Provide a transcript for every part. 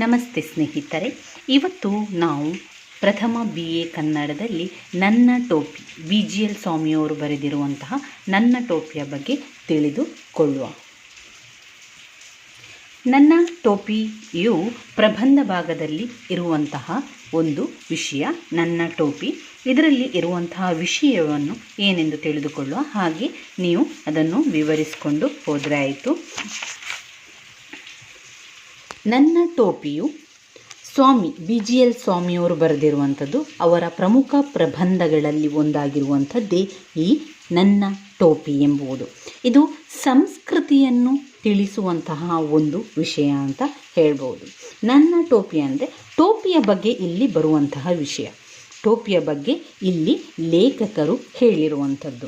ನಮಸ್ತೆ ಸ್ನೇಹಿತರೆ. ಇವತ್ತು ನಾವು ಪ್ರಥಮ ಬಿ ಎ ಕನ್ನಡದಲ್ಲಿ ನನ್ನ ಟೋಪಿ ಬಿ ಜಿ ಎಲ್ ಸ್ವಾಮಿಯವರು ಬರೆದಿರುವಂತಹ ನನ್ನ ಟೋಪಿಯ ಬಗ್ಗೆ ತಿಳಿದುಕೊಳ್ಳುವ. ನನ್ನ ಟೋಪಿಯು ಪ್ರಬಂಧ ಭಾಗದಲ್ಲಿ ಇರುವಂತಹ ಒಂದು ವಿಷಯ, ನನ್ನ ಟೋಪಿ. ಇದರಲ್ಲಿ ಇರುವಂತಹ ವಿಷಯವನ್ನು ಏನೆಂದು ತಿಳಿದುಕೊಳ್ಳುವ ಹಾಗೆ ನೀವು ಅದನ್ನು ವಿವರಿಸಿಕೊಂಡು ಹೋದರೆ ಆಯಿತು. ನನ್ನ ಟೋಪಿಯು ಸ್ವಾಮಿ ಬಿ ಜಿ ಎಲ್ ಸ್ವಾಮಿಯವರು ಬರೆದಿರುವಂಥದ್ದು, ಅವರ ಪ್ರಮುಖ ಪ್ರಬಂಧಗಳಲ್ಲಿ ಒಂದಾಗಿರುವಂಥದ್ದೇ ಈ ನನ್ನ ಟೋಪಿ ಎಂಬುವುದು. ಇದು ಸಂಸ್ಕೃತಿಯನ್ನು ತಿಳಿಸುವಂತಹ ಒಂದು ವಿಷಯ ಅಂತ ಹೇಳ್ಬೋದು. ನನ್ನ ಟೋಪಿ ಅಂದರೆ ಟೋಪಿಯ ಬಗ್ಗೆ ಇಲ್ಲಿ ಬರುವಂತಹ ವಿಷಯ. ಟೋಪಿಯ ಬಗ್ಗೆ ಇಲ್ಲಿ ಲೇಖಕರು ಹೇಳಿರುವಂಥದ್ದು.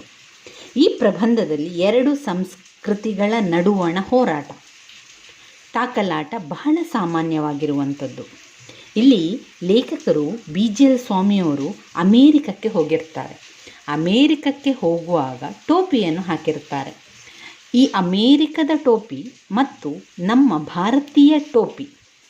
ಈ ಪ್ರಬಂಧದಲ್ಲಿ ಎರಡು ಸಂಸ್ಕೃತಿಗಳ ನಡುವಣ ಹೋರಾಟ. ತಾಕಲಾಟ ಬಹಳ ಸಾಮಾನ್ಯವಾಗಿರುವಂಥದ್ದು. ಇಲ್ಲಿ ಲೇಖಕರು ಬಿ. ಜಿ. ಎಲ್. ಸ್ವಾಮಿಯವರು ಅಮೇರಿಕಕ್ಕೆ ಹೋಗಿರ್ತಾರೆ. ಅಮೇರಿಕಕ್ಕೆ ಹೋಗುವಾಗ ಟೋಪಿಯನ್ನು ಹಾಕಿರ್ತಾರೆ ಈ ಅಮೇರಿಕದ ಟೋಪಿ ಮತ್ತು ನಮ್ಮ ಭಾರತೀಯ ಟೋಪಿ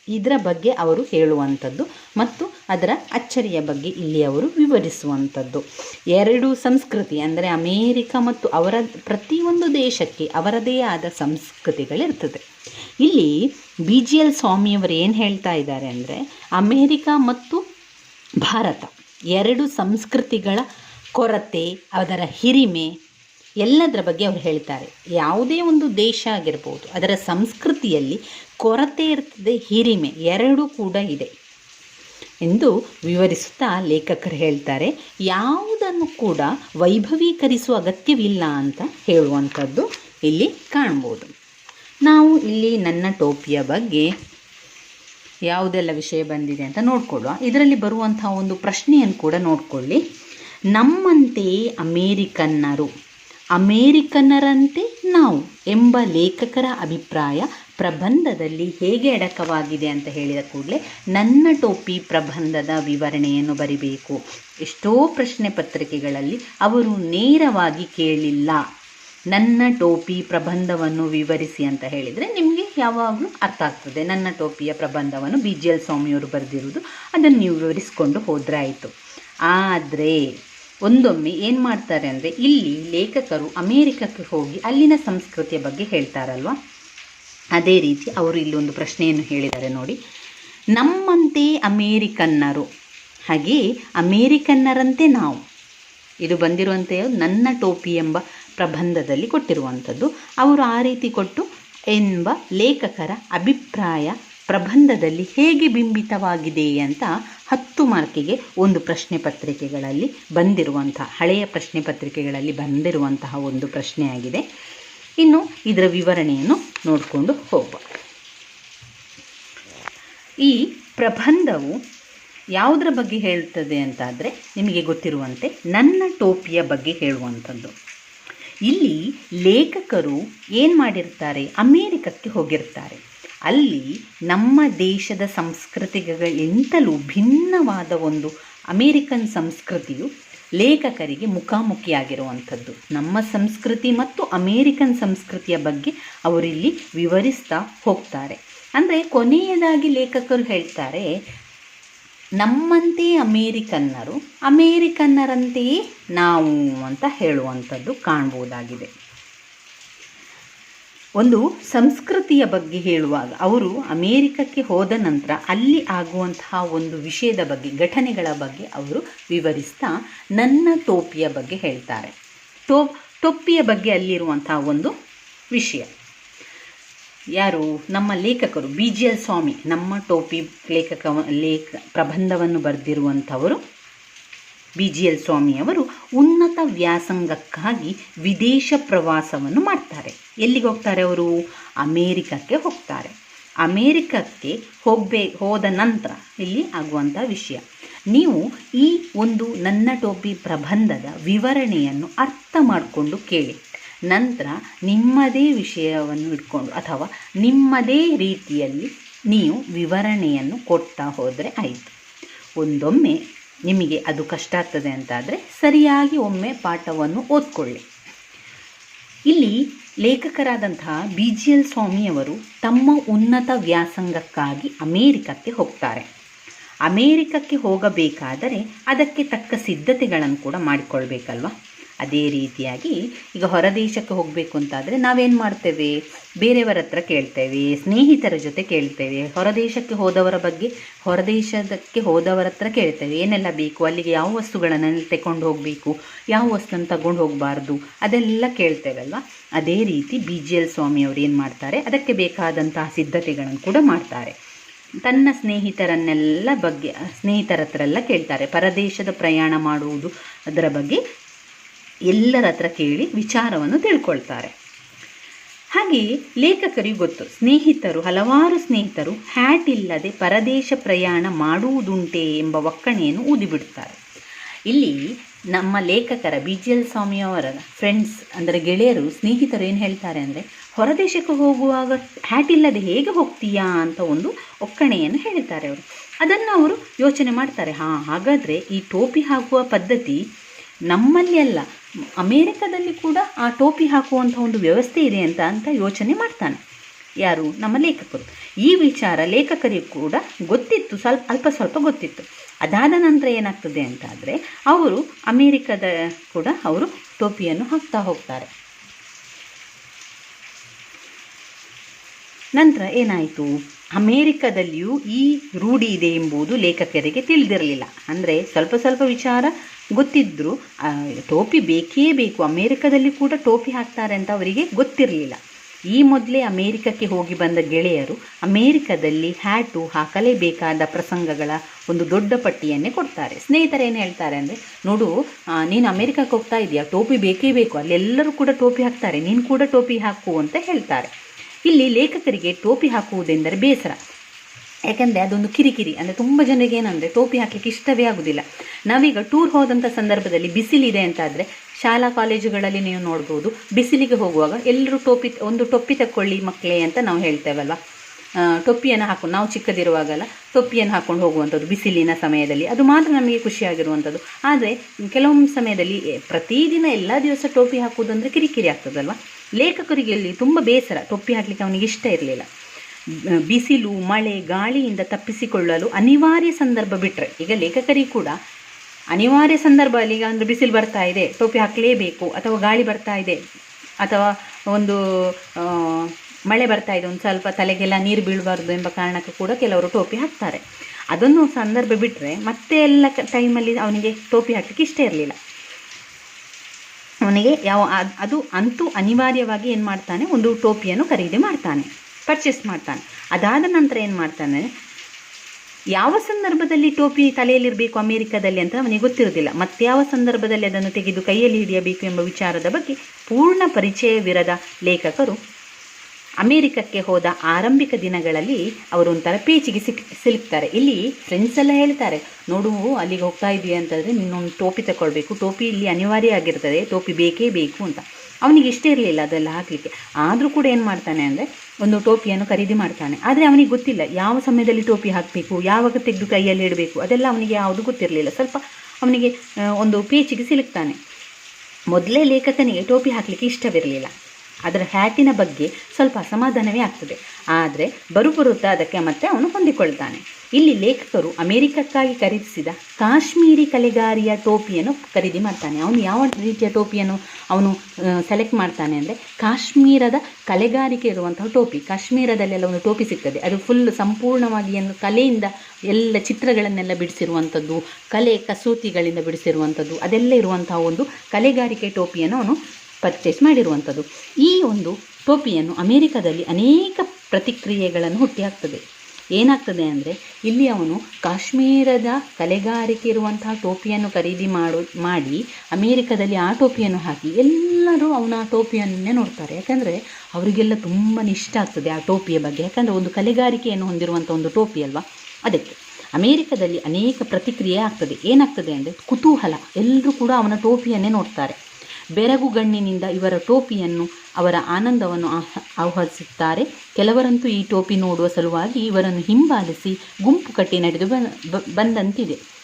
ಇದರ ಬಗ್ಗೆ ಅವರು ಹೇಳುವಂಥದ್ದು ಮತ್ತು ಅದರ ಅಚ್ಚರಿಯ ಬಗ್ಗೆ ಇಲ್ಲಿ ಅವರು ವಿವರಿಸುವಂಥದ್ದು. ಎರಡು ಸಂಸ್ಕೃತಿ ಅಂದರೆ ಅಮೇರಿಕ ಮತ್ತು ಅವರ ಪ್ರತಿಯೊಂದು ದೇಶಕ್ಕೆ ಅವರದೇ ಆದ ಸಂಸ್ಕೃತಿಗಳಿರ್ತದೆ. ಇಲ್ಲಿ ಬಿ ಜಿ ಎಲ್ ಸ್ವಾಮಿಯವರು ಏನು ಹೇಳ್ತಾ ಇದ್ದಾರೆ ಅಂದರೆ ಅಮೇರಿಕ ಮತ್ತು ಭಾರತ ಎರಡು ಸಂಸ್ಕೃತಿಗಳ ಕೊರತೆ, ಅದರ ಹಿರಿಮೆ ಎಲ್ಲದರ ಬಗ್ಗೆ ಅವರು ಹೇಳ್ತಾರೆ. ಯಾವುದೇ ಒಂದು ದೇಶ ಆಗಿರ್ಬೋದು, ಅದರ ಸಂಸ್ಕೃತಿಯಲ್ಲಿ ಕೊರತೆ ಇರ್ತದೆ, ಹಿರಿಮೆ ಎರಡೂ ಕೂಡ ಇದೆ ಎಂದು ವಿವರಿಸುತ್ತಾ ಲೇಖಕರು ಹೇಳ್ತಾರೆ. ಯಾವುದನ್ನು ಕೂಡ ವೈಭವೀಕರಿಸುವ ಅಗತ್ಯವಿಲ್ಲ ಅಂತ ಹೇಳುವಂಥದ್ದು ಇಲ್ಲಿ ಕಾಣ್ಬೋದು. ನಾವು ಇಲ್ಲಿ ನನ್ನ ಟೋಪಿಯ ಬಗ್ಗೆ ಯಾವುದೆಲ್ಲ ವಿಷಯ ಬಂದಿದೆ ಅಂತ ನೋಡ್ಕೊಳ್ಳುವ. ಇದರಲ್ಲಿ ಬರುವಂತಹ ಒಂದು ಪ್ರಶ್ನೆಯನ್ನು ಕೂಡ ನೋಡಿಕೊಳ್ಳಿ. ನಮ್ಮಂತೆಯೇ ಅಮೇರಿಕನ್ನರು, ಅಮೇರಿಕನ್ನರಂತೆ ನಾವು ಎಂಬ ಲೇಖಕರ ಅಭಿಪ್ರಾಯ ಪ್ರಬಂಧದಲ್ಲಿ ಹೇಗೆ ಅಡಕವಾಗಿದೆ ಅಂತ ಹೇಳಿದ ಕೂಡಲೇ ನನ್ನ ಟೋಪಿ ಪ್ರಬಂಧದ ವಿವರಣೆಯನ್ನು ಬರಿಬೇಕು. ಎಷ್ಟೋ ಪ್ರಶ್ನೆ ಪತ್ರಿಕೆಗಳಲ್ಲಿ ಅವರು ನೇರವಾಗಿ ಕೇಳಿಲ್ಲ. ನನ್ನ ಟೋಪಿ ಪ್ರಬಂಧವನ್ನು ವಿವರಿಸಿ ಅಂತ ಹೇಳಿದರೆ ನಿಮಗೆ ಯಾವಾಗಲೂ ಅರ್ಥ ಆಗ್ತದೆ. ನನ್ನ ಟೋಪಿಯ ಪ್ರಬಂಧವನ್ನು ಬಿ ಜಿ ಎಲ್ ಸ್ವಾಮಿಯವರು ಬರೆದಿರುವುದು ಅದನ್ನು ನೀವು ವಿವರಿಸಿಕೊಂಡು ಹೋದರೆ ಆಯಿತು. ಆದರೆ ಒಂದೊಮ್ಮೆ ಏನು ಮಾಡ್ತಾರೆ ಅಂದರೆ ಇಲ್ಲಿ ಲೇಖಕರು ಅಮೇರಿಕಕ್ಕೆ ಹೋಗಿ ಅಲ್ಲಿನ ಸಂಸ್ಕೃತಿಯ ಬಗ್ಗೆ ಹೇಳ್ತಾರಲ್ವ? ಅದೇ ರೀತಿ ಅವರು ಇಲ್ಲಿ ಒಂದು ಪ್ರಶ್ನೆಯನ್ನು ಹೇಳಿದ್ದಾರೆ ನೋಡಿ. ನಮ್ಮಂತೆ ಅಮೇರಿಕನ್ನರು, ಹಾಗೆ ಅಮೇರಿಕನ್ನರಂತೆ ನಾವು. ಇದು ಬಂದಿರುವಂತೆ ನನ್ನ ಟೋಪಿ ಎಂಬ ಪ್ರಬಂಧದಲ್ಲಿ ಕೊಟ್ಟಿರುವಂಥದ್ದು. ಅವರು ಆ ರೀತಿ ಕೊಟ್ಟು ಎಂಬ ಲೇಖಕರ ಅಭಿಪ್ರಾಯ ಪ್ರಬಂಧದಲ್ಲಿ ಹೇಗೆ ಬಿಂಬಿತವಾಗಿದೆ ಅಂತ ಹತ್ತು ಮಾರ್ಕಿಗೆ ಒಂದು ಪ್ರಶ್ನೆ ಪತ್ರಿಕೆಗಳಲ್ಲಿ ಬಂದಿರುವಂತಹ ಹಳೆಯ ಪ್ರಶ್ನೆ ಪತ್ರಿಕೆಗಳಲ್ಲಿ ಬಂದಿರುವಂತಹ ಒಂದು ಪ್ರಶ್ನೆಯಾಗಿದೆ ಇನ್ನು ಇದರ ವಿವರಣೆಯನ್ನು ನೋಡಿಕೊಂಡು ಹೋಗುವ. ಈ ಪ್ರಬಂಧವು ಯಾವುದರ ಬಗ್ಗೆ ಹೇಳ್ತದೆ ಅಂತಾದರೆ ನಿಮಗೆ ಗೊತ್ತಿರುವಂತೆ ನನ್ನ ಟೋಪಿಯ ಬಗ್ಗೆ ಹೇಳುವಂಥದ್ದು. ಇಲ್ಲಿ ಲೇಖಕರು ಏನು ಮಾಡಿರ್ತಾರೆ? ಅಮೇರಿಕಕ್ಕೆ ಹೋಗಿರ್ತಾರೆ. ಅಲ್ಲಿ ನಮ್ಮ ದೇಶದ ಸಂಸ್ಕೃತಿಗಳಿಂತಲೂ ಭಿನ್ನವಾದ ಒಂದು ಅಮೇರಿಕನ್ ಸಂಸ್ಕೃತಿಯು ಲೇಖಕರಿಗೆ ಮುಖಾಮುಖಿಯಾಗಿರುವಂಥದ್ದು. ನಮ್ಮ ಸಂಸ್ಕೃತಿ ಮತ್ತು ಅಮೇರಿಕನ್ ಸಂಸ್ಕೃತಿಯ ಬಗ್ಗೆ ಅವರಿಲ್ಲಿ ವಿವರಿಸ್ತಾ ಹೋಗ್ತಾರೆ. ಅಂದರೆ ಕೊನೆಯದಾಗಿ ಲೇಖಕರು ಹೇಳ್ತಾರೆ ನಮ್ಮಂತೆ ಅಮೇರಿಕನ್ನರು, ಅಮೇರಿಕನ್ನರಂತೆಯೇ ನಾವು ಅಂತ ಹೇಳುವಂಥದ್ದು ಕಾಣ್ಬೋದಾಗಿದೆ. ಒಂದು ಸಂಸ್ಕೃತಿಯ ಬಗ್ಗೆ ಹೇಳುವಾಗ ಅವರು ಅಮೇರಿಕಕ್ಕೆ ಹೋದ ನಂತರ ಅಲ್ಲಿ ಆಗುವಂತಹ ಒಂದು ವಿಷಯದ ಬಗ್ಗೆ, ಘಟನೆಗಳ ಬಗ್ಗೆ ಅವರು ವಿವರಿಸ್ತಾ ನನ್ನ ಟೋಪಿಯ ಬಗ್ಗೆ ಹೇಳ್ತಾರೆ. ಟೋ, ಟೊಪ್ಪಿಯ ಬಗ್ಗೆ ಅಲ್ಲಿರುವಂತಹ ಒಂದು ವಿಷಯ. ಯಾರು? ನಮ್ಮ ಲೇಖಕರು, ಬಿ ಜಿ ಎಲ್ ಸ್ವಾಮಿ, ನಮ್ಮ ಟೋಪಿ ಲೇಖಕ, ಲೇಖ ಪ್ರಬಂಧವನ್ನು ಬರೆದಿರುವಂಥವರು ಬಿ ಜಿ ಎಲ್ ಸ್ವಾಮಿಯವರು ಉನ್ನತ ವ್ಯಾಸಂಗಕ್ಕಾಗಿ ವಿದೇಶ ಪ್ರವಾಸವನ್ನು ಮಾಡ್ತಾರೆ. ಎಲ್ಲಿಗೆ ಹೋಗ್ತಾರೆ ಅವರು? ಅಮೇರಿಕಕ್ಕೆ ಹೋಗ್ತಾರೆ. ಅಮೇರಿಕಕ್ಕೆ ಹೋಗಬೇ, ಹೋದ ನಂತರ ಇಲ್ಲಿ ಆಗುವಂಥ ವಿಷಯ. ನೀವು ಈ ಒಂದು ನನ್ನ ಟೋಪಿ ಪ್ರಬಂಧದ ವಿವರಣೆಯನ್ನು ಅರ್ಥ ಮಾಡಿಕೊಂಡು ಕೇಳಿ. ನಂತರ ನಿಮ್ಮದೇ ವಿಷಯವನ್ನು ಇಟ್ಕೊಂಡು ಅಥವಾ ನಿಮ್ಮದೇ ರೀತಿಯಲ್ಲಿ ನೀವು ವಿವರಣೆಯನ್ನು ಕೊಡ್ತಾ ಹೋದರೆ ಆಯಿತು. ಒಂದೊಮ್ಮೆ ನಿಮಗೆ ಅದು ಕಷ್ಟ ಆಗ್ತದೆ ಅಂತಾದರೆ ಸರಿಯಾಗಿ ಒಮ್ಮೆ ಪಾಠವನ್ನು ಓದ್ಕೊಳ್ಳಿ. ಇಲ್ಲಿ ಲೇಖಕರಾದಂತಹ ಬಿ. ಜಿ. ಎಲ್. ಸ್ವಾಮಿಯವರು ತಮ್ಮ ಉನ್ನತ ವ್ಯಾಸಂಗಕ್ಕಾಗಿ ಅಮೇರಿಕಕ್ಕೆ ಹೋಗ್ತಾರೆ. ಅಮೇರಿಕಕ್ಕೆ ಹೋಗಬೇಕಾದರೆ ಅದಕ್ಕೆ ತಕ್ಕ ಸಿದ್ಧತೆಗಳನ್ನು ಕೂಡ ಮಾಡಿಕೊಳ್ಬೇಕಲ್ವ? ಅದೇ ರೀತಿಯಾಗಿ ಈಗ ಹೊರದೇಶಕ್ಕೆ ಹೋಗಬೇಕು ಅಂತಾದರೆ ನಾವೇನು ಮಾಡ್ತೇವೆ? ಬೇರೆಯವರ ಹತ್ರ ಕೇಳ್ತೇವೆ, ಸ್ನೇಹಿತರ ಜೊತೆ ಕೇಳ್ತೇವೆ ಹೊರದೇಶಕ್ಕೆ ಹೋದವರ ಬಗ್ಗೆ ಹೊರದೇಶದಕ್ಕೆ ಹೋದವರ ಹತ್ರ ಕೇಳ್ತೇವೆ. ಏನೆಲ್ಲ ಬೇಕು? ಅಲ್ಲಿಗೆ ಯಾವ ವಸ್ತುಗಳನ್ನು ತಗೊಂಡು ಹೋಗಬೇಕು? ಯಾವ ವಸ್ತುವನ್ನು ತಗೊಂಡು ಹೋಗಬಾರ್ದು? ಅದೆಲ್ಲ ಕೇಳ್ತೇವಲ್ವ? ಅದೇ ರೀತಿ ಬಿ ಜಿ ಎಲ್ ಸ್ವಾಮಿಯವರು ಏನು ಮಾಡ್ತಾರೆ? ಅದಕ್ಕೆ ಬೇಕಾದಂತಹ ಸಿದ್ಧತೆಗಳನ್ನು ಕೂಡ ಮಾಡ್ತಾರೆ. ತನ್ನ ಸ್ನೇಹಿತರನ್ನೆಲ್ಲ ಬಗ್ಗೆ, ಸ್ನೇಹಿತರ ಹತ್ರ ಎಲ್ಲ ಕೇಳ್ತಾರೆ. ಪರದೇಶದ ಪ್ರಯಾಣ ಮಾಡುವುದು ಅದರ ಬಗ್ಗೆ ಎಲ್ಲರ ಹತ್ರ ಕೇಳಿ ವಿಚಾರವನ್ನು ತಿಳ್ಕೊಳ್ತಾರೆ. ಹಾಗೆಯೇ ಲೇಖಕರಿಗೆ ಗೊತ್ತು, ಸ್ನೇಹಿತರು, ಹಲವಾರು ಸ್ನೇಹಿತರು ಹ್ಯಾಟ್ ಇಲ್ಲದೆ ಪರದೇಶ ಪ್ರಯಾಣ ಮಾಡುವುದುಂಟೆ ಎಂಬ ಒಕ್ಕಣೆಯನ್ನು ಊದಿಬಿಡ್ತಾರೆ ಇಲ್ಲಿ ನಮ್ಮ ಲೇಖಕರ ಬಿ ಜಿ ಎಲ್ ಸ್ವಾಮಿಯವರ ಫ್ರೆಂಡ್ಸ್ ಅಂದರೆ ಗೆಳೆಯರು, ಸ್ನೇಹಿತರು ಏನು ಹೇಳ್ತಾರೆ ಅಂದರೆ, ಹೊರದೇಶಕ್ಕೆ ಹೋಗುವಾಗ ಹ್ಯಾಟ್ ಇಲ್ಲದೆ ಹೇಗೆ ಹೋಗ್ತೀಯಾ ಅಂತ ಒಂದು ಒಕ್ಕಣೆಯನ್ನು ಹೇಳ್ತಾರೆ ಅವರು. ಅದನ್ನು ಅವರು ಯೋಚನೆ ಮಾಡ್ತಾರೆ, ಹಾಂ, ಹಾಗಾದರೆ ಈ ಟೋಪಿ ಹಾಕುವ ಪದ್ಧತಿ ನಮ್ಮಲ್ಲಿ ಅಲ್ಲ ಅಮೇರಿಕದಲ್ಲಿ ಕೂಡ ಆ ಟೋಪಿ ಹಾಕುವಂಥ ಒಂದು ವ್ಯವಸ್ಥೆ ಇದೆ ಅಂತ ಅಂತ ಯೋಚನೆ ಮಾಡ್ತಾನೆ. ಯಾರು? ನಮ್ಮ ಲೇಖಕರು. ಈ ವಿಚಾರ ಲೇಖಕರಿಗೆ ಕೂಡ ಗೊತ್ತಿತ್ತು, ಸ್ವಲ್ಪ, ಅಲ್ಪ ಸ್ವಲ್ಪ ಗೊತ್ತಿತ್ತು. ಅದಾದ ನಂತರ ಏನಾಗ್ತದೆ ಅಂತಾದರೆ, ಅವರು ಅಮೇರಿಕದ ಕೂಡ ಅವರು ಟೋಪಿಯನ್ನು ಹಾಕ್ತಾ ಹೋಗ್ತಾರೆ. ನಂತರ ಏನಾಯಿತು? ಅಮೇರಿಕದಲ್ಲಿಯೂ ಈ ರೂಢಿ ಇದೆ ಎಂಬುದು ಲೇಖಕರಿಗೆ ತಿಳಿದಿರಲಿಲ್ಲ. ಅಂದರೆ ಸ್ವಲ್ಪ ಸ್ವಲ್ಪ ವಿಚಾರ ಗೊತ್ತಿದ್ದರೂ ಟೋಪಿ ಬೇಕೇ ಬೇಕು. ಅಮೇರಿಕದಲ್ಲಿ ಕೂಡ ಟೋಪಿ ಹಾಕ್ತಾರೆ ಅಂತ ಅವರಿಗೆ ಗೊತ್ತಿರಲಿಲ್ಲ. ಈ ಮೊದಲೇ ಅಮೇರಿಕಕ್ಕೆ ಹೋಗಿ ಬಂದ ಗೆಳೆಯರು ಅಮೇರಿಕದಲ್ಲಿ ಹ್ಯಾಟು ಹಾಕಲೇಬೇಕಾದ ಪ್ರಸಂಗಗಳ ಒಂದು ದೊಡ್ಡ ಪಟ್ಟಿಯನ್ನೇ ಕೊಡ್ತಾರೆ. ಸ್ನೇಹಿತರು ಏನು ಹೇಳ್ತಾರೆ ಅಂದರೆ, ನೋಡು ನೀನು ಅಮೇರಿಕಕ್ಕೆ ಹೋಗ್ತಾ ಇದೆಯಾ? ಟೋಪಿ ಬೇಕೇ ಬೇಕು. ಅಲ್ಲೆಲ್ಲರೂ ಕೂಡ ಟೋಪಿ ಹಾಕ್ತಾರೆ. ನೀನು ಕೂಡ ಟೋಪಿ ಹಾಕು ಅಂತ ಹೇಳ್ತಾರೆ. ಇಲ್ಲಿ ಲೇಖಕರಿಗೆ ಟೋಪಿ ಹಾಕುವುದೆಂದರೆ ಬೇಸರ. ಯಾಕೆಂದರೆ ಅದೊಂದು ಕಿರಿಕಿರಿ. ಅಂದರೆ ತುಂಬ ಜನರಿಗೆ ಏನಂದರೆ, ಟೋಪಿ ಹಾಕಲಿಕ್ಕೆ ಇಷ್ಟವೇ ಆಗೋದಿಲ್ಲ. ನಾವೀಗ ಟೂರ್ ಹೋದಂಥ ಸಂದರ್ಭದಲ್ಲಿ ಬಿಸಿಲಿದೆ ಅಂತಾದರೆ ಶಾಲಾ ಕಾಲೇಜುಗಳಲ್ಲಿ ನೀವು ನೋಡ್ಬೋದು. ಬಿಸಿಲಿಗೆ ಹೋಗುವಾಗ ಎಲ್ಲರೂ ಟೋಪಿ, ಒಂದು ಟೊಪ್ಪಿ ತಕ್ಕೊಳ್ಳಿ ಮಕ್ಕಳೇ ಅಂತ ನಾವು ಹೇಳ್ತೇವಲ್ವ? ಟೊಪ್ಪಿಯನ್ನು ಹಾಕೊಂಡು ನಾವು ಚಿಕ್ಕದಿರುವಾಗಲ್ಲ ಟೊಪ್ಪಿಯನ್ನು ಹಾಕೊಂಡು ಹೋಗುವಂಥದ್ದು ಬಿಸಿಲಿನ ಸಮಯದಲ್ಲಿ. ಅದು ಮಾತ್ರ ನಮಗೆ ಖುಷಿಯಾಗಿರುವಂಥದ್ದು. ಆದರೆ ಕೆಲವೊಂದು ಸಮಯದಲ್ಲಿ ಪ್ರತಿದಿನ ಎಲ್ಲ ದಿವಸ ಟೋಪಿ ಹಾಕುವುದಂದರೆ ಕಿರಿಕಿರಿ ಆಗ್ತದಲ್ವ? ಲೇಖಕರಿಗೆ ಇಲ್ಲಿ ತುಂಬ ಬೇಸರ, ಟೊಪ್ಪಿ ಹಾಕಲಿಕ್ಕೆ ಅವನಿಗೆ ಇಷ್ಟ ಇರಲಿಲ್ಲ. ಬಿಸಿಲು, ಮಳೆ, ಗಾಳಿಯಿಂದ ತಪ್ಪಿಸಿಕೊಳ್ಳಲು ಅನಿವಾರ್ಯ ಸಂದರ್ಭ ಬಿಟ್ಟರೆ ಈಗ ಲೇಖಕರಿಗೆ ಕೂಡ ಅನಿವಾರ್ಯ ಸಂದರ್ಭ ಅಲ್ಲಿ ಈಗ ಅಂದರೆ ಬಿಸಿಲು ಬರ್ತಾ ಇದೆ, ಟೋಪಿ ಹಾಕಲೇಬೇಕು ಅಥವಾ ಗಾಳಿ ಬರ್ತಾ ಇದೆ ಅಥವಾ ಒಂದು ಮಳೆ ಬರ್ತಾ ಇದೆ, ಒಂದು ಸ್ವಲ್ಪ ತಲೆಗೆಲ್ಲ ನೀರು ಬೀಳಬಾರ್ದು ಎಂಬ ಕಾರಣಕ್ಕೆ ಕೂಡ ಕೆಲವರು ಟೋಪಿ ಹಾಕ್ತಾರೆ. ಅದನ್ನು ಸಂದರ್ಭ ಬಿಟ್ಟರೆ ಮತ್ತೆ ಎಲ್ಲ ಟೈಮಲ್ಲಿ ಅವನಿಗೆ ಟೋಪಿ ಹಾಕಲಿಕ್ಕೆ ಇಷ್ಟ ಇರಲಿಲ್ಲ. ಅವನಿಗೆ ಯಾವ, ಅದು ಅಂತೂ ಅನಿವಾರ್ಯವಾಗಿ ಏನು ಮಾಡ್ತಾನೆ, ಒಂದು ಟೋಪಿಯನ್ನು ಖರೀದಿ ಮಾಡ್ತಾನೆ ಪರ್ಚೇಸ್ ಮಾಡ್ತಾನೆ. ಅದಾದ ನಂತರ ಏನು ಮಾಡ್ತಾನೆ ಯಾವ ಸಂದರ್ಭದಲ್ಲಿ ಟೋಪಿ ತಲೆಯಲ್ಲಿರಬೇಕು ಅಮೆರಿಕದಲ್ಲಿ ಅಂತ ಅವನಿಗೆ ಗೊತ್ತಿರೋದಿಲ್ಲ ಮತ್ಯಾವ ಸಂದರ್ಭದಲ್ಲಿ ಅದನ್ನು ತೆಗೆದು ಕೈಯಲ್ಲಿ ಹಿಡಿಯಬೇಕು ಎಂಬ ವಿಚಾರದ ಬಗ್ಗೆ ಪೂರ್ಣ ಪರಿಚಯವಿರದ ಲೇಖಕರು ಅಮೇರಿಕಕ್ಕೆ ಹೋದ ಆರಂಭಿಕ ದಿನಗಳಲ್ಲಿ ಅವರು ಒಂಥರ ಪೇಚಿಗೆ ಸಿಕ್, ಸಿಲುಕ್ತಾರೆ. ಇಲ್ಲಿ ಫ್ರೆಂಡ್ಸ್ ಎಲ್ಲ ಹೇಳ್ತಾರೆ, ನೋಡು, ಅಲ್ಲಿಗೆ ಹೋಗ್ತಾ ಇದೀಯ ಅಂತಂದರೆ ನಿನ್ನೊಂದು ಟೋಪಿ ತಗೊಳ್ಬೇಕು ಟೋಪಿ ಇಲ್ಲಿ ಅನಿವಾರ್ಯ ಆಗಿರ್ತದೆ. ಟೋಪಿ ಬೇಕೇ ಬೇಕು ಅಂತ. ಅವನಿಗೆ ಇಷ್ಟ ಇರಲಿಲ್ಲ ಅದೆಲ್ಲ ಹಾಕಲಿಕ್ಕೆ. ಆದರೂ ಕೂಡ ಏನು ಮಾಡ್ತಾನೆ ಅಂದರೆ ಒಂದು ಟೋಪಿಯನ್ನು ಖರೀದಿ ಮಾಡ್ತಾನೆ. ಆದರೆ ಅವನಿಗೆ ಗೊತ್ತಿಲ್ಲ ಯಾವ ಸಮಯದಲ್ಲಿ ಟೋಪಿ ಹಾಕಬೇಕು, ಯಾವಾಗ ತೆಗೆದು ಕೈಯಲ್ಲಿ ಇಡಬೇಕು, ಅದೆಲ್ಲ ಅವನಿಗೆ ಯಾವುದು ಗೊತ್ತಿರಲಿಲ್ಲ. ಸ್ವಲ್ಪ ಅವನಿಗೆ ಒಂದು ಪೇಚಿಗೆ ಸಿಲುಕ್ತಾನೆ. ಮೊದಲೇ ಲೇಖಕನಿಗೆ ಟೋಪಿ ಹಾಕಲಿಕ್ಕೆ ಇಷ್ಟವಿರಲಿಲ್ಲ. ಅದರ ಹ್ಯಾಟಿನ ಬಗ್ಗೆ ಸ್ವಲ್ಪ ಅಸಮಾಧಾನವೇ ಆಗ್ತದೆ. ಆದರೆ ಬರುಬರುತ್ತಾ ಅದಕ್ಕೆ ಮತ್ತೆ ಅವನು ಹೊಂದಿಕೊಳ್ತಾನೆ. ಇಲ್ಲಿ ಲೇಖಕರು ಅಮೆರಿಕಕ್ಕಾಗಿ ಖರೀದಿಸಿದ ಕಾಶ್ಮೀರಿ ಕಲೆಗಾರಿಯ ಟೋಪಿಯನ್ನು ಖರೀದಿ ಮಾಡ್ತಾನೆ. ಅವನು ಯಾವ ರೀತಿಯ ಟೋಪಿಯನ್ನು ಅವನು ಸೆಲೆಕ್ಟ್ ಮಾಡ್ತಾನೆ ಅಂದರೆ ಕಾಶ್ಮೀರದ ಕಲೆಗಾರಿಕೆ ಇರುವಂತಹ ಟೋಪಿ. ಕಾಶ್ಮೀರದಲ್ಲೆಲ್ಲ ಒಂದು ಟೋಪಿ ಸಿಗ್ತದೆ. ಅದು ಫುಲ್ ಸಂಪೂರ್ಣವಾಗಿ ಏನು ಕಲೆಯಿಂದ ಎಲ್ಲ ಚಿತ್ರಗಳನ್ನೆಲ್ಲ ಬಿಡಿಸಿರುವಂಥದ್ದು ಕಲೆ ಕಸೂತಿಗಳಿಂದ ಬಿಡಿಸಿರುವಂಥದ್ದು ಅದೆಲ್ಲ ಇರುವಂತಹ ಒಂದು ಕಲೆಗಾರಿಕೆ ಟೋಪಿಯನ್ನು ಅವನು ಪರ್ಚೇಸ್ ಮಾಡಿರುವಂಥದ್ದು. ಈ ಒಂದು ಟೋಪಿಯನ್ನು ಅಮೇರಿಕಾದಲ್ಲಿ ಅನೇಕ ಪ್ರತಿಕ್ರಿಯೆಗಳನ್ನು ಹುಟ್ಟಿಹಾಕ್ತದೆ. ಏನಾಗ್ತದೆ ಅಂದರೆ, ಇಲ್ಲಿ ಅವನು ಕಾಶ್ಮೀರದ ಕಲೆಗಾರಿಕೆ ಇರುವಂತಹ ಟೋಪಿಯನ್ನು ಖರೀದಿ ಮಾಡು, ಮಾಡಿ ಅಮೇರಿಕದಲ್ಲಿ ಆ ಟೋಪಿಯನ್ನು ಹಾಕಿ ಎಲ್ಲರೂ ಅವನ ಆ ಟೋಪಿಯನ್ನೇ ನೋಡ್ತಾರೆ. ಯಾಕಂದರೆ, ಅವರಿಗೆಲ್ಲ ತುಂಬ ಇಷ್ಟ ಆಗ್ತದೆ ಆ ಟೋಪಿಯ ಬಗ್ಗೆ. ಯಾಕಂದರೆ, ಒಂದು ಕಲೆಗಾರಿಕೆಯನ್ನು ಹೊಂದಿರುವಂಥ ಒಂದು ಟೋಪಿ ಅಲ್ವಾ? ಅದಕ್ಕೆ. ಅಮೇರಿಕದಲ್ಲಿ ಅನೇಕ ಪ್ರತಿಕ್ರಿಯೆ ಆಗ್ತದೆ. ಏನಾಗ್ತದೆ ಅಂದರೆ, ಕುತೂಹಲ. ಎಲ್ಲರೂ ಕೂಡ ಅವನ ಟೋಪಿಯನ್ನೇ ನೋಡ್ತಾರೆ. ಬೆರಗುಗಣ್ಣಿನಿಂದ ಇವರ ಟೋಪಿಯನ್ನು ಅವರ ಆನಂದವನ್ನು ಆಹ್ವಾನಿಸುತ್ತಾರೆ. ಕೆಲವರಂತೂ ಈ ಟೋಪಿ ನೋಡುವ ಸಲುವಾಗಿ ಇವರನ್ನು ಹಿಂಬಾಲಿಸಿ ಗುಂಪು ಕಟ್ಟಿ ನಡೆದು ಬಂದಂತಿದೆ.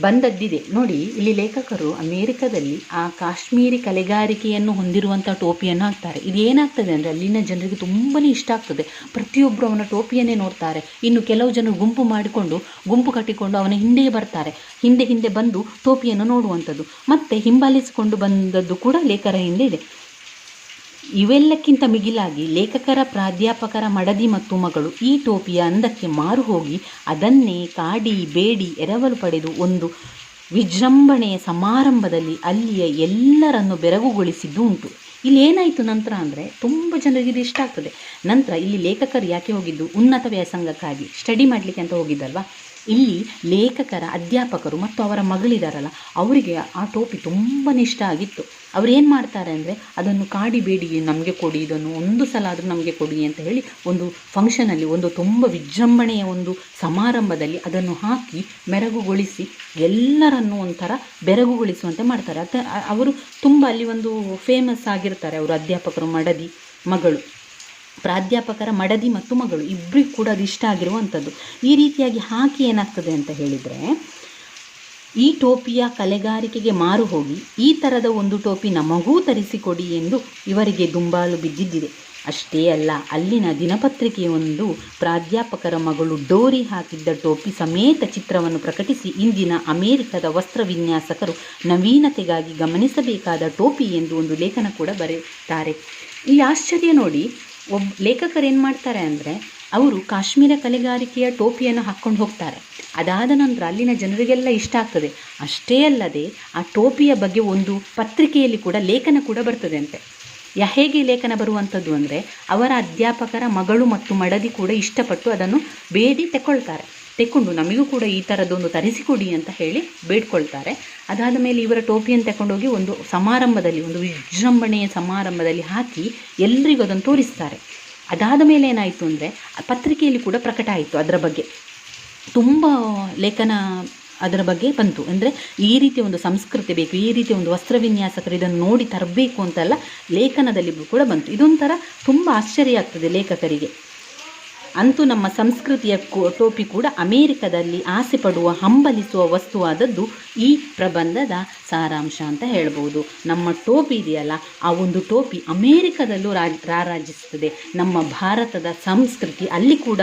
ಬಂದದ್ದಿದೆ. ನೋಡಿ, ಇಲ್ಲಿ ಲೇಖಕರು ಅಮೇರಿಕದಲ್ಲಿ ಆ ಕಾಶ್ಮೀರಿ ಕಲೆಗಾರಿಕೆಯನ್ನು ಹೊಂದಿರುವಂಥ ಟೋಪಿಯನ್ನು ಹಾಕ್ತಾರೆ. ಇದು ಏನಾಗ್ತದೆ ಅಂದರೆ ಅಲ್ಲಿನ ಜನರಿಗೆ ತುಂಬಾ ಇಷ್ಟ ಆಗ್ತದೆ. ಪ್ರತಿಯೊಬ್ಬರು ಅವನ ಟೋಪಿಯನ್ನೇ ನೋಡ್ತಾರೆ. ಇನ್ನು ಕೆಲವು ಜನರು ಗುಂಪು ಮಾಡಿಕೊಂಡು, ಗುಂಪು ಕಟ್ಟಿಕೊಂಡು ಅವನ ಹಿಂದೆ ಬರ್ತಾರೆ. ಹಿಂದೆ ಹಿಂದೆ ಬಂದು ಟೋಪಿಯನ್ನು ನೋಡುವಂಥದ್ದು. ಮತ್ತೆ ಹಿಂಬಾಲಿಸಿಕೊಂಡು ಬಂದದ್ದು ಕೂಡ ಲೇಖರ ಹಿಂದೆ ಇದೆ. ಇವೆಲ್ಲಕ್ಕಿಂತ ಮಿಗಿಲಾಗಿ ಲೇಖಕರ, ಪ್ರಾಧ್ಯಾಪಕರ ಮಡದಿ ಮತ್ತು ಮಗಳು ಈ ಟೋಪಿಯ ಅಂದಕ್ಕೆ ಮಾರು ಹೋಗಿ ಅದನ್ನೇ ಕಾಡಿ, ಬೇಡಿ, ಎರವಲು ಪಡೆದು ಒಂದು ವಿಜೃಂಭಣೆಯ ಸಮಾರಂಭದಲ್ಲಿ ಅಲ್ಲಿಯ ಎಲ್ಲರನ್ನು ಬೆರಗುಗೊಳಿಸಿದ್ದು ಉಂಟು. ಇಲ್ಲಿ ಏನಾಯಿತು ನಂತರ ಅಂದರೆ ತುಂಬ ಜನರಿಗೆ ಇದು ಇಷ್ಟ ಆಗ್ತದೆ. ನಂತರ ಇಲ್ಲಿ ಲೇಖಕರು ಯಾಕೆ ಹೋಗಿದ್ದು? ಉನ್ನತ ವ್ಯಾಸಂಗಕ್ಕಾಗಿ. ಸ್ಟಡಿ ಮಾಡಲಿಕ್ಕೆ ಅಂತ ಹೋಗಿದ್ದಲ್ವಾ? ಇಲ್ಲಿ ಲೇಖಕರ ಅಧ್ಯಾಪಕರು ಮತ್ತು ಅವರ ಮಗಳಿದಾರಲ್ಲ, ಅವರಿಗೆ ಆ ಟೋಪಿ ತುಂಬಾ ಇಷ್ಟ ಆಗಿತ್ತು. ಅವ್ರು ಏನು ಮಾಡ್ತಾರೆ ಅಂದರೆ, ಅದನ್ನು ಕಾಡಿಬೇಡಿ ನಮಗೆ ಕೊಡಿ, ಇದನ್ನು ಒಂದು ಸಲ ಆದರೂ ನಮಗೆ ಕೊಡಿ ಅಂತ ಹೇಳಿ ಒಂದು ಫಂಕ್ಷನಲ್ಲಿ ಒಂದು ತುಂಬ ವಿಜೃಂಭಣೆಯ ಒಂದು ಸಮಾರಂಭದಲ್ಲಿ ಅದನ್ನು ಹಾಕಿ ಮೆರಗುಗೊಳಿಸಿ ಎಲ್ಲರನ್ನು ಒಂಥರ ಬೆರಗುಗೊಳಿಸುವಂತೆ ಮಾಡ್ತಾರೆ. ಅವರು ತುಂಬ ಅಲ್ಲಿ ಒಂದು ಫೇಮಸ್ ಆಗಿರ್ತಾರೆ, ಅವರು ಅಧ್ಯಾಪಕರು, ಮಡದಿ ಮಗಳು. ಪ್ರಾಧ್ಯಾಪಕರ ಮಡದಿ ಮತ್ತು ಮಗಳು ಇಬ್ಬರಿಗೂ ಕೂಡ ಅದು ಇಷ್ಟ ಆಗಿರುವಂಥದ್ದು. ಈ ರೀತಿಯಾಗಿ ಹಾಕಿ ಏನಾಗ್ತದೆ ಅಂತ ಹೇಳಿದರೆ, ಈ ಟೋಪಿಯ ಕಲೆಗಾರಿಕೆಗೆ ಮಾರು ಹೋಗಿ, ಈ ಥರದ ಒಂದು ಟೋಪಿ ನಮಗೂ ತರಿಸಿಕೊಡಿ ಎಂದು ಇವರಿಗೆ ದುಂಬಾಲು ಬಿದ್ದಿದ್ದಿದೆ. ಅಷ್ಟೇ ಅಲ್ಲ, ಅಲ್ಲಿನ ದಿನಪತ್ರಿಕೆಯೊಂದು ಪ್ರಾಧ್ಯಾಪಕರ ಮಗಳು ಡೋರಿ ಹಾಕಿದ್ದ ಟೋಪಿ ಸಮೇತ ಚಿತ್ರವನ್ನು ಪ್ರಕಟಿಸಿ, ಇಂದಿನ ಅಮೆರಿಕದ ವಸ್ತ್ರ ವಿನ್ಯಾಸಕರು ನವೀನತೆಗಾಗಿ ಗಮನಿಸಬೇಕಾದ ಟೋಪಿ ಎಂದು ಒಂದು ಲೇಖನ ಕೂಡ ಬರೆಯುತ್ತಾರೆ. ಇಲ್ಲಿ ಆಶ್ಚರ್ಯ ನೋಡಿ ಒಬ್ಬ ಲೇಖಕರು ಏನು ಮಾಡ್ತಾರೆ ಅಂದರೆ ಅವರು ಕಾಶ್ಮೀರ ಕಲೆಗಾರಿಕೆಯ ಟೋಪಿಯನ್ನು ಹಾಕ್ಕೊಂಡು ಹೋಗ್ತಾರೆ. ಅದಾದ ನಂತರ ಅಲ್ಲಿನ ಜನರಿಗೆಲ್ಲ ಇಷ್ಟ ಆಗ್ತದೆ. ಅಷ್ಟೇ ಅಲ್ಲದೆ ಆ ಟೋಪಿಯ ಬಗ್ಗೆ ಒಂದು ಪತ್ರಿಕೆಯಲ್ಲಿ ಕೂಡ ಲೇಖನ ಕೂಡ ಬರ್ತದೆ ಅಂತೆ ಯಾ ಹೇಗೆ ಲೇಖನ ಬರುವಂಥದ್ದು ಅಂದರೆ ಅವರ ಅಧ್ಯಾಪಕರ ಮಗಳು ಮತ್ತು ಮಡದಿ ಕೂಡ ಇಷ್ಟಪಟ್ಟು ಅದನ್ನು ಬೇಡಿ ತೆಕ್ಕೊಳ್ತಾರೆ ತೆಕ್ಕೊಂಡು ನಮಗೂ ಕೂಡ ಈ ಥರದ್ದೊಂದು ತರಿಸಿಕೊಡಿ ಅಂತ ಹೇಳಿ ಬೇಡ್ಕೊಳ್ತಾರೆ. ಅದಾದ ಮೇಲೆ ಇವರ ಟೋಪಿಯನ್ನು ತಗೊಂಡೋಗಿ ಒಂದು ಸಮಾರಂಭದಲ್ಲಿ, ಒಂದು ವಿಜೃಂಭಣೆಯ ಸಮಾರಂಭದಲ್ಲಿ ಹಾಕಿ ಎಲ್ಲರಿಗೂ ಅದನ್ನು ತೋರಿಸ್ತಾರೆ. ಅದಾದ ಮೇಲೆ ಏನಾಯಿತು ಅಂದರೆ ಪತ್ರಿಕೆಯಲ್ಲಿ ಕೂಡ ಪ್ರಕಟ ಆಯಿತು ಅದರ ಬಗ್ಗೆ. ತುಂಬ ಲೇಖನ ಅದರ ಬಗ್ಗೆ ಬಂತು. ಅಂದರೆ ಈ ರೀತಿಯ ಒಂದು ಸಂಸ್ಕೃತಿ ಬೇಕು, ಈ ರೀತಿಯ ಒಂದು ವಸ್ತ್ರ ವಿನ್ಯಾಸಕರು ಇದನ್ನು ನೋಡಿ ತರಬೇಕು ಅಂತೆಲ್ಲ ಲೇಖನದಲ್ಲಿ ಕೂಡ ಬಂತು. ಇದೊಂಥರ ತುಂಬ ಆಶ್ಚರ್ಯ ಆಗ್ತದೆ ಲೇಖಕರಿಗೆ. ಅಂತೂ ನಮ್ಮ ಸಂಸ್ಕೃತಿಯ ಟೋಪಿ ಕೂಡ ಅಮೇರಿಕದಲ್ಲಿ ಆಸೆ ಪಡುವ, ಹಂಬಲಿಸುವ ವಸ್ತುವಾದದ್ದು ಈ ಪ್ರಬಂಧದ ಸಾರಾಂಶ ಅಂತ ಹೇಳ್ಬೋದು. ನಮ್ಮ ಟೋಪಿ ಇದೆಯಲ್ಲ, ಆ ಒಂದು ಟೋಪಿ ಅಮೇರಿಕದಲ್ಲೂ ರಾಜ್ ರಾರಾಜಿಸ್ತದೆ ನಮ್ಮ ಭಾರತದ ಸಂಸ್ಕೃತಿ ಅಲ್ಲಿ ಕೂಡ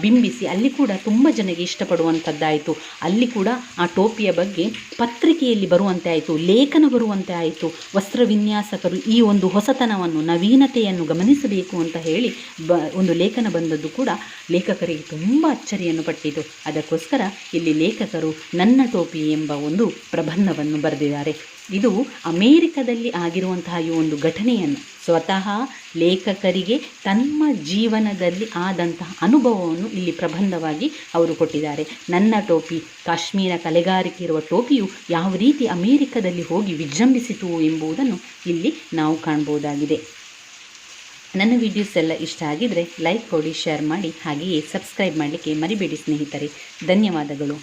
ಬಿಂಬಿಸಿ ಅಲ್ಲಿ ಕೂಡ ತುಂಬ ಜನಗೆ ಇಷ್ಟಪಡುವಂಥದ್ದಾಯಿತು ಅಲ್ಲಿ ಕೂಡ ಆ ಟೋಪಿಯ ಬಗ್ಗೆ ಪತ್ರಿಕೆಯಲ್ಲಿ ಬರುವಂತೆ ಆಯಿತು, ಲೇಖನ ಬರುವಂತೆ ಆಯಿತು ವಸ್ತ್ರ ವಿನ್ಯಾಸಕರು ಈ ಒಂದು ಹೊಸತನವನ್ನು, ನವೀನತೆಯನ್ನು ಗಮನಿಸಬೇಕು ಅಂತ ಹೇಳಿ ಬ, ಒಂದು ಲೇಖನ ಬಂದದ್ದು ಕೂಡ ಲೇಖಕರಿಗೆ ತುಂಬ ಅಚ್ಚರಿಯನ್ನು ಪಟ್ಟಿತು. ಅದಕ್ಕೋಸ್ಕರ ಇಲ್ಲಿ ಲೇಖಕರು ನನ್ನ ಟೋಪಿ ಎಂಬ ಒಂದು ಪ್ರಬಂಧವನ್ನು ಬರೆದಿದ್ದಾರೆ. ಇದು ಅಮೇರಿಕದಲ್ಲಿ ಆಗಿರುವಂತಹ ಈ ಒಂದು ಘಟನೆಯನ್ನು ಸ್ವತಃ ಲೇಖಕರಿಗೆ ತಮ್ಮ ಜೀವನದಲ್ಲಿ ಆದಂತಹ ಅನುಭವವನ್ನು ಇಲ್ಲಿ ಪ್ರಬಂಧವಾಗಿ ಅವರು ಕೊಟ್ಟಿದ್ದಾರೆ. ನನ್ನ ಟೋಪಿ, ಕಾಶ್ಮೀರ ಕಲೆಗಾರಿಕೆ ಇರುವ ಟೋಪಿಯು ಯಾವ ರೀತಿ ಅಮೇರಿಕದಲ್ಲಿ ಹೋಗಿ ವಿಜೃಂಭಿಸಿತು ಎಂಬುದನ್ನು ಇಲ್ಲಿ ನಾವು ಕಾಣ್ಬೋದಾಗಿದೆ ನನ್ನ ವಿಡಿಯೋಸ್ ಎಲ್ಲ ಇಷ್ಟ ಆಗಿದರೆ ಲೈಕ್ ಕೊಡಿ ಶೇರ್ ಮಾಡಿ, ಹಾಗೆಯೇ ಸಬ್ಸ್ಕ್ರೈಬ್ ಮಾಡಲಿಕ್ಕೆ ಮರಿಬೇಡಿ ಸ್ನೇಹಿತರೆ. ಧನ್ಯವಾದಗಳು.